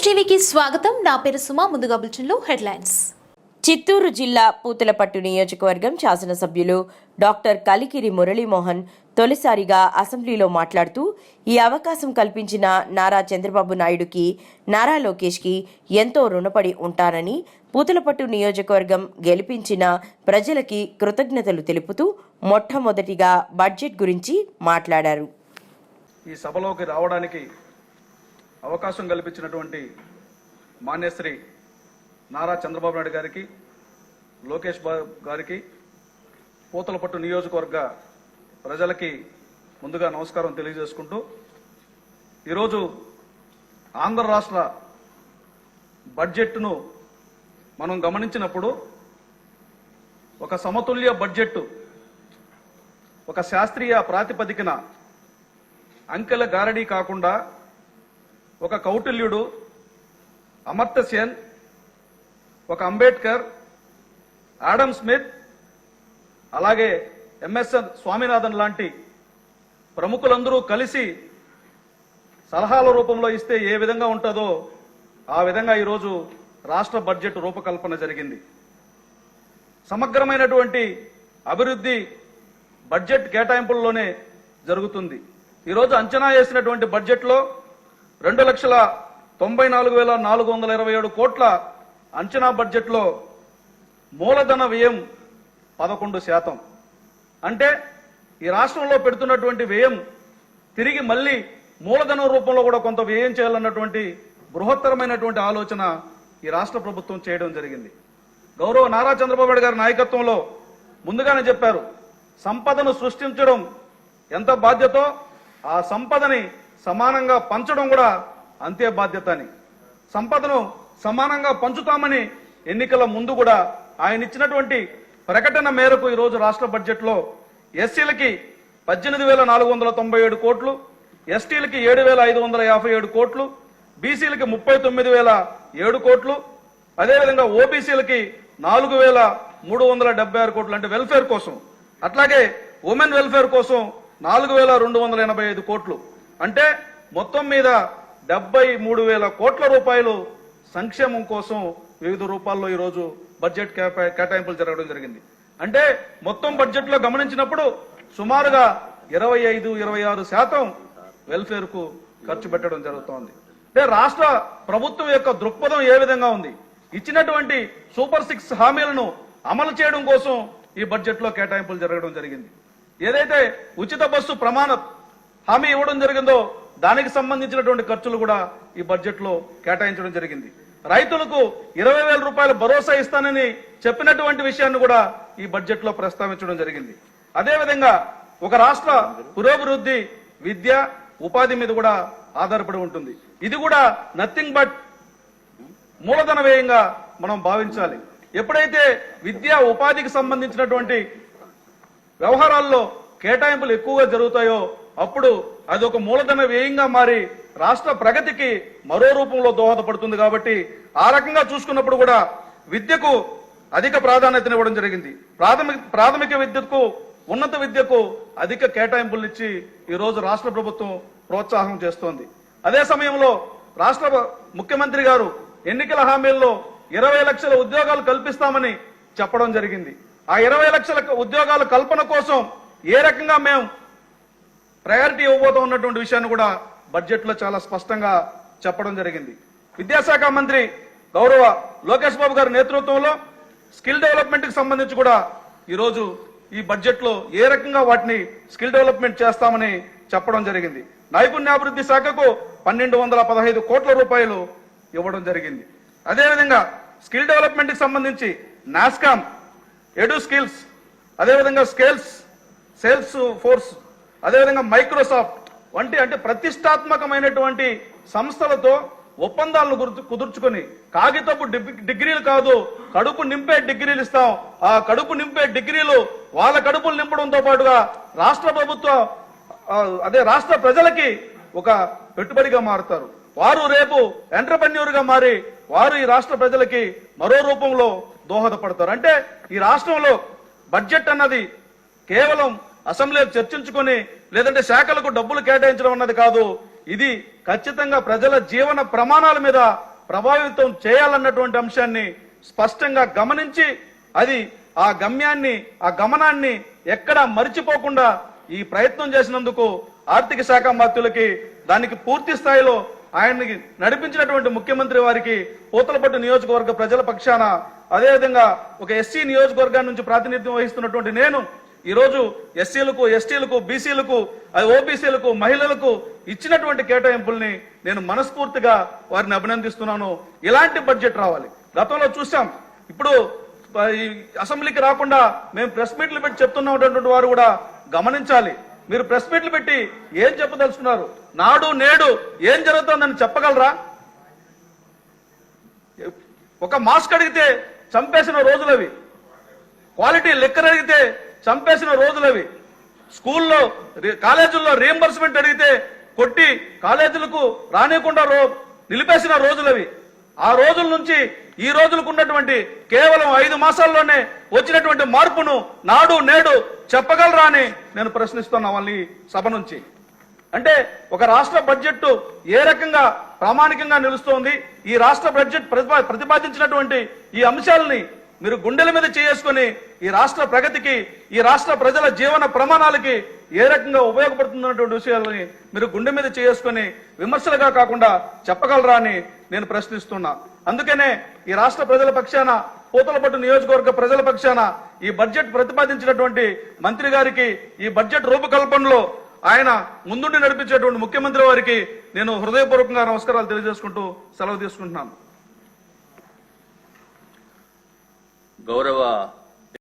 News టీవీకి స్వాగతం. నా పేరు సుమా. ముందుగా బులెటిన్లో హెడ్లైన్స్. చిత్తూరు జిల్లా పూతలపట్టు నియోజకవర్గం శాసనసభ్యులు డాక్టర్ కలికిరి మురళీమోహన్ తొలిసారిగా అసెంబ్లీలో మాట్లాడుతూ ఈ అవకాశం కల్పించిన నారా చంద్రబాబు నాయుడుకి నారా లోకేష్కి ఎంతో రుణపడి ఉంటానని పూతలపట్టు నియోజకవర్గం గెలిపించిన ప్రజలకి కృతజ్ఞతలు తెలుపుతూ మొట్టమొదటిగా బడ్జెట్ గురించి మాట్లాడారు. ఈ సభలోకి రావడానికి అవకాశం కల్పించినటువంటి మాన్యశ్రీ నారా చంద్రబాబు నాయుడు గారికి లోకేష్ బాబు గారికి పూతలపట్టు నియోజకవర్గ ప్రజలకి ముందుగా నమస్కారం తెలియజేసుకుంటూ ఈరోజు ఆంధ్ర రాష్ట్ర బడ్జెట్ను మనం గమనించినప్పుడు ఒక సమతుల్య బడ్జెట్ ఒక శాస్త్రీయ ప్రాతిపదికన అంకెల గారడీ కాకుండా ఒక కౌటిల్యుడు అమర్తసేన్ ఒక అంబేద్కర్ ఆడమ్ స్మిత్ అలాగే ఎంఎస్ఎన్ స్వామినాథన్ లాంటి ప్రముఖులందరూ కలిసి సలహాల రూపంలో ఇస్తే ఏ విధంగా ఉంటుందో ఆ విధంగా ఈరోజు రాష్ట్ర బడ్జెట్ రూపకల్పన జరిగింది. సమగ్రమైనటువంటి అభివృద్ధి బడ్జెట్ కేటాయింపుల్లోనే జరుగుతుంది. ఈరోజు అంచనా వేసినటువంటి బడ్జెట్లో రెండు లక్షల తొంభై నాలుగు వేల నాలుగు వందల ఇరవై ఏడు కోట్ల అంచనా బడ్జెట్లో మూలధన వ్యయం పదకొండు శాతం. అంటే ఈ రాష్ట్రంలో పెడుతున్నటువంటి వ్యయం తిరిగి మళ్ళీ మూలధనం రూపంలో కూడా కొంత వ్యయం చేయాలన్నటువంటి బృహత్తరమైనటువంటి ఆలోచన ఈ రాష్ట్ర ప్రభుత్వం చేయడం జరిగింది. గౌరవ నారా చంద్రబాబు గారి నాయకత్వంలో ముందుగానే చెప్పారు సంపదను సృష్టించడం ఎంత బాధ్యతో ఆ సంపదని సమానంగా పంచడం కూడా అంతే బాధ్యత అని సంపదను సమానంగా పంచుతామని ఎన్నికల ముందు కూడా ఆయన ఇచ్చినటువంటి ప్రకటన మేరకు ఈరోజు రాష్ట్ర బడ్జెట్లో ఎస్సీలకి పద్దెనిమిది వేల నాలుగు వందల తొంభై ఏడు కోట్లు ఎస్టీలకి ఏడు వేల ఐదు వందల యాభై ఏడు కోట్లు బీసీలకి ముప్పై తొమ్మిది వేల ఏడు కోట్లు అదేవిధంగా ఓబీసీలకి నాలుగు వేల మూడు వందల డెబ్బై ఆరు కోట్లు అంటే వెల్ఫేర్ కోసం అట్లాగే ఉమెన్ వెల్ఫేర్ కోసం నాలుగు వేల రెండు వందల ఎనభై ఐదు కోట్లు. అంటే మొత్తం మీద డెబ్బై మూడు వేల కోట్ల రూపాయలు సంక్షేమం కోసం వివిధ రూపాల్లో ఈరోజు బడ్జెట్ కేటాయింపులు జరగడం జరిగింది. అంటే మొత్తం బడ్జెట్లో గమనించినప్పుడు సుమారుగా ఇరవై ఐదు ఇరవై ఆరు శాతం వెల్ఫేర్కు ఖర్చు పెట్టడం జరుగుతోంది. అంటే రాష్ట్ర ప్రభుత్వం యొక్క దృక్పథం ఏ విధంగా ఉంది? ఇచ్చినటువంటి సూపర్ సిక్స్ హామీలను అమలు చేయడం కోసం ఈ బడ్జెట్లో కేటాయింపులు జరగడం జరిగింది. ఏదైతే ఉచిత బస్సు ప్రమాణ హామీ ఇవ్వడం జరిగిందో దానికి సంబంధించినటువంటి ఖర్చులు కూడా ఈ బడ్జెట్లో కేటాయించడం జరిగింది. రైతులకు ఇరవై వేల రూపాయల భరోసా ఇస్తానని చెప్పినటువంటి విషయాన్ని కూడా ఈ బడ్జెట్లో ప్రస్తావించడం జరిగింది. అదేవిధంగా ఒక రాష్ట్ర పురోభివృద్ధి విద్య ఉపాధి మీద కూడా ఆధారపడి ఉంటుంది. ఇది కూడా నథింగ్ బట్ మూలధన వ్యయంగా మనం భావించాలి. ఎప్పుడైతే విద్యా ఉపాధికి సంబంధించినటువంటి వ్యవహారాల్లో కేటాయింపులు ఎక్కువగా జరుగుతాయో అప్పుడు అది ఒక మూలధన వ్యయంగా మారి రాష్ట్ర ప్రగతికి మరో రూపంలో దోహదపడుతుంది కాబట్టి ఆ రకంగా చూసుకున్నప్పుడు కూడా విద్యకు అధిక ప్రాధాన్యతనివ్వడం జరిగింది. ప్రాథమిక ప్రాథమిక విద్యకు ఉన్నత విద్యకు అధిక కేటాయింపులు ఇచ్చి ఈరోజు రాష్ట్ర ప్రభుత్వం ప్రోత్సాహం చేస్తోంది. అదే సమయంలో రాష్ట్ర ముఖ్యమంత్రి గారు ఎన్నికల హామీల్లో ఇరవై లక్షల ఉద్యోగాలు కల్పిస్తామని చెప్పడం జరిగింది. ఆ ఇరవై లక్షల ఉద్యోగాల కల్పన కోసం ఏ రకంగా మేము ప్రయారిటీ ఇవ్వబోతూ ఉన్నటువంటి విషయాన్ని కూడా బడ్జెట్లో చాలా స్పష్టంగా చెప్పడం జరిగింది. విద్యాశాఖ మంత్రి గౌరవ లోకేష్ బాబు గారి నేతృత్వంలో స్కిల్ డెవలప్మెంట్కి సంబంధించి కూడా ఈరోజు ఈ బడ్జెట్లో ఏ రకంగా వాటిని స్కిల్ డెవలప్మెంట్ చేస్తామని చెప్పడం జరిగింది. నైపుణ్యాభివృద్ధి శాఖకు పన్నెండు వందల పదహైదు కోట్ల రూపాయలు ఇవ్వడం జరిగింది. అదేవిధంగా స్కిల్ డెవలప్మెంట్కి సంబంధించి నాస్కామ్ ఎడు స్కిల్స్ అదేవిధంగా స్కేల్స్ సేల్స్ ఫోర్స్ అదేవిధంగా మైక్రోసాఫ్ట్ వంటి అంటే ప్రతిష్టాత్మకమైనటువంటి సంస్థలతో ఒప్పందాలను గుర్తు- కుదుర్చుకొని కాగితపు డిగ్రీలు కాదు కడుపు నింపే డిగ్రీలు ఇస్తాం. ఆ కడుపు నింపే డిగ్రీలు వాళ్ళ కడుపులు నింపడంతో పాటుగా రాష్ట్ర ప్రభుత్వ అదే రాష్ట్ర ప్రజలకి ఒక పెట్టుబడిగా మారుతారు. వారు రేపు ఎంటర్ప్రెన్యూర్గా మారి వారు ఈ రాష్ట్ర ప్రజలకి మరో రూపంలో దోహదపడతారు. అంటే ఈ రాష్ట్రంలో బడ్జెట్ అన్నది కేవలం అసెంబ్లీలో చర్చించుకొని లేదంటే శాఖలకు డబ్బులు కేటాయించడం అన్నది కాదు. ఇది ఖచ్చితంగా ప్రజల జీవన ప్రమాణాల మీద ప్రభావితం చేయాలన్నటువంటి అంశాన్ని స్పష్టంగా గమనించి అది ఆ గమ్యాన్ని ఆ గమనాన్ని ఎక్కడా మరిచిపోకుండా ఈ ప్రయత్నం చేసినందుకు ఆర్థిక శాఖ మంత్రులకి దానికి పూర్తి స్థాయిలో ఆయన్ని నడిపించినటువంటి ముఖ్యమంత్రి వారికి పూతలపట్టు నియోజకవర్గ ప్రజల పక్షాన అదేవిధంగా ఒక ఎస్సీ నియోజకవర్గం నుంచి ప్రాతినిధ్యం వహిస్తున్నటువంటి నేను ఈరోజు ఎస్సీలకు ఎస్టీలకు బీసీలకు ఓబీసీలకు మహిళలకు ఇచ్చినటువంటి కేటాయింపుల్ని నేను మనస్ఫూర్తిగా వారిని అభినందిస్తున్నాను. ఇలాంటి బడ్జెట్ రావాలి. గతంలో చూసాం ఇప్పుడు ఈ అసెంబ్లీకి రాకుండా మేము ప్రెస్ మీట్లు పెట్టి చెప్తున్నటువంటి వారు కూడా గమనించాలి. మీరు ప్రెస్ మీట్లు పెట్టి ఏం చెప్పదలుచుకున్నారు? నాడు నేడు ఏం జరుగుతుందని చెప్పగలరా? ఒక మాస్క్ అడిగితే చంపేసిన రోజులవి. క్వాలిటీ లెక్కర్ అడిగితే చంపేసిన రోజులవి స్కూల్లో రి- కాలేజీల్లో రీఎంబర్స్మెంట్ అడిగితే కొట్టి కాలేజీలకు రానియకుండా రో నిలిపేసిన రోజులవి ఆ రోజుల నుంచి ఈ రోజులకు ఉన్నటువంటి కేవలం ఐదు మాసాల్లోనే వచ్చినటువంటి మార్పును నాడు నేడు చెప్పగలరా అని నేను ప్రశ్నిస్తున్నా వాళ్ళని సభ నుంచి. అంటే ఒక రాష్ట్ర బడ్జెట్ ఏ రకంగా ప్రామాణికంగా నిలుస్తోంది ఈ రాష్ట్ర బడ్జెట్ ప్రతిపా- ప్రతిపాదించినటువంటి ఈ అంశాలని మీరు గుండెల మీద చేసుకొని ఈ రాష్ట్ర ప్రగతికి ఈ రాష్ట్ర ప్రజల జీవన ప్రమాణాలకి ఏ రకంగా ఉపయోగపడుతున్నటువంటి విషయాలని మీరు గుండె మీద చేసుకొని విమర్శలుగా కాకుండా చెప్పగలరా అని నేను ప్రశ్నిస్తున్నా. అందుకనే ఈ రాష్ట్ర ప్రజల పక్షాన పూతలపట్టు నియోజకవర్గ ప్రజల పక్షాన ఈ బడ్జెట్ ప్రతిపాదించినటువంటి మంత్రి గారికి ఈ బడ్జెట్ రూపకల్పనలో ఆయన ముందుండి నడిపించేటువంటి ముఖ్యమంత్రి వారికి నేను హృదయపూర్వకంగా నమస్కారాలు తెలియజేసుకుంటూ సెలవు తీసుకుంటున్నాను. గౌరవ